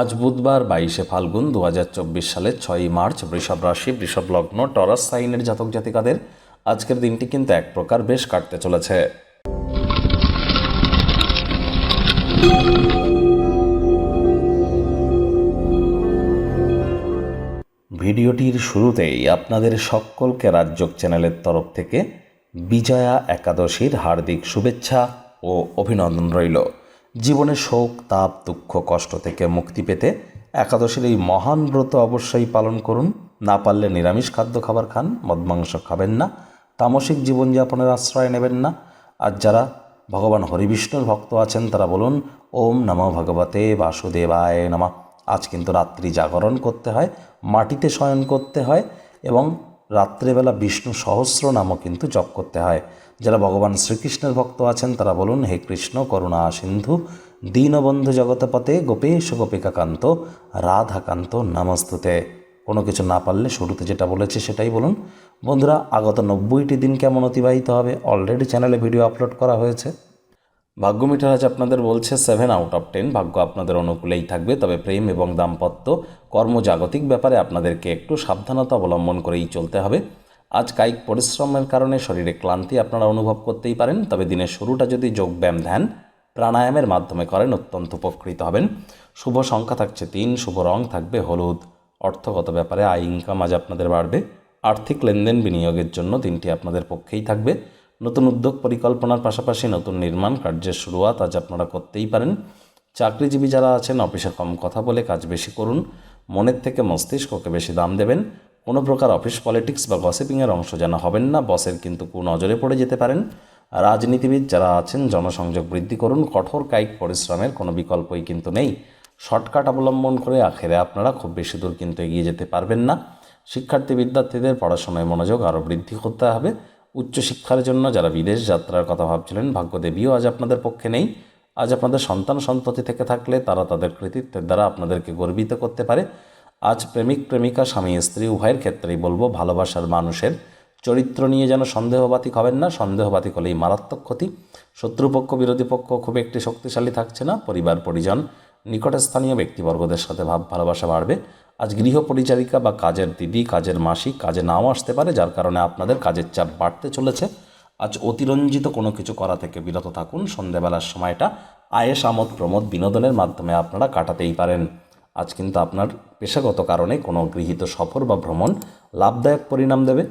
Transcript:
আজ বুধবার বাইশে ফাল্গুন দু হাজার চব্বিশ সালের ছয়ই মার্চ বৃষভ রাশি, বৃষভ লগ্ন, টরাস, সাইনের জাতক জাতিকাদের আজকের দিনটি কিন্তু এক প্রকার বেশ কাটতে চলেছে। ভিডিওটির শুরুতেই আপনাদের সকলকে রাজ্যক চ্যানেলের তরফ থেকে বিজয়া একাদশীর হার্দিক শুভেচ্ছা ও অভিনন্দন রইল। জীবনে শোক, তাপ, দুঃখ, কষ্ট থেকে মুক্তি পেতে একাদশীর এই মহান ব্রত অবশ্যই পালন করুন। না পারলে নিরামিষ খাদ্য খাবার খান মদমাংস খাবেন না, তামসিক জীবনযাপনের আশ্রয় নেবেন না। আর যারা ভগবান হরিবিষ্ণুর ভক্ত আছেন, তারা বলুন, ওম নমঃ ভগবতে বাসুদেবায় নমঃ। আজ কিন্তু রাত্রি জাগরণ করতে হয়, মাটিতে শয়ন করতে হয় এবং রাত্রেবেলা বিষ্ণু সহস্র নামও কিন্তু জপ করতে হয়। যারা ভগবান শ্রীকৃষ্ণের ভক্ত আছেন, তারা বলুন, হে কৃষ্ণ, করুণা সিন্ধু, দীনবন্ধু জগতপতে, গোপেশ গোপিকাকান্ত, রাধাকান্ত নমস্তুতে। কোনো কিছু না পারলে শুরুতে যেটা বলেছে সেটাই বলুন। বন্ধুরা, আগত নব্বইটি দিন কেমন অতিবাহিত হবে? অলরেডি চ্যানেলে ভিডিও আপলোড করা হয়েছে। ভাগ্য মিটার আজ আপনাদের বলছে সেভেন আউট অফ টেন ভাগ্য আপনাদের অনুকূলেই থাকবে, তবে প্রেম এবং দাম্পত্য কর্মজাগতিক ব্যাপারে আপনাদেরকে একটু সাবধানতা অবলম্বন করেই চলতে হবে। আজ কায়িক পরিশ্রমের কারণে শরীরে ক্লান্তি আপনারা অনুভব করতেই পারেন, তবে দিনের শুরুটা যদি যোগব্যায়াম ধ্যান, প্রাণায়ামের মাধ্যমে করেন, অত্যন্ত উপকৃত হবেন। শুভ সংখ্যা থাকছে তিন, শুভ রং থাকবে হলুদ। অর্থগত ব্যাপারে আয় ইনকাম আজ আপনাদের বাড়বে। আর্থিক লেনদেন বিনিয়োগের জন্য দিনটি আপনাদের পক্ষেই থাকবে। নতুন উদ্যোগ পরিকল্পনার পাশাপাশি নতুন নির্মাণ কার্যের শুরুয়াত আজ আপনারা করতেই পারেন। চাকরিজীবী যারা আছেন, অফিসে কম কথা বলে কাজ বেশি করুন। মনের থেকে মস্তিষ্ককে বেশি দাম দেবেন। কোনো প্রকার অফিস পলিটিক্স বা গসিপিংয়ের অংশ যেন হবেন না, বসের কিন্তু কুনজরে পড়ে যেতে পারেন। রাজনীতিবিদ যারা আছেন, জনসংযোগ বৃদ্ধি করুন, কঠোর কায়িক পরিশ্রমের কোনো বিকল্পই কিন্তু নেই। শর্টকাট অবলম্বন করে আখেরে আপনারা খুব বেশি দূর কিন্তু এগিয়ে যেতে পারবেন না। শিক্ষার্থী বিদ্যার্থীদের পড়াশোনায় মনোযোগ আরও বৃদ্ধি করতে হবে। উচ্চশিক্ষার জন্য যারা বিদেশ যাত্রার কথা ভাবছিলেন, ভাগ্যদেবীও আজ আপনাদের পক্ষে নেই। আজ আপনাদের সন্তান সন্ততি থেকে থাকলে তারা তাদের কৃতিত্বের দ্বারা আপনাদেরকে গর্বিত করতে পারে। আজ প্রেমিক প্রেমিকা, স্বামী, স্ত্রী, উভয়ের ক্ষেত্রেই বলব, ভালোবাসার মানুষের চরিত্র নিয়ে যেন সন্দেহবাতিক হবেন না। সন্দেহবাতিক হলেই মারাত্মক ক্ষতি। শত্রুপক্ষ বিরোধী পক্ষ খুব একটি শক্তিশালী থাকছে না। পরিবার, পরিজন, নিকটস্থানীয় ব্যক্তিবর্গদের সাথে ভাব, ভালোবাসা বাড়বে। আজ গৃহ পরিচারিকা বা কাজের দিদি, কাজের মাসি, কাজে নাও আসতে পারে, যার কারণে আপনাদের কাজের চাপ বাড়তে চলেছে। আজ অতিরঞ্জিত কোনো কিছু করা থেকে বিরত থাকুন। সন্ধেবেলার সময়টা আয়েস আমোদ প্রমোদ বিনোদনের মাধ্যমে আপনারা কাটাতেই পারেন। আজ কিন্তু আপনার পেশাগত কারণে কোনো গৃহীত সফর বা ভ্রমণ লাভদায়ক পরিণাম দেবে।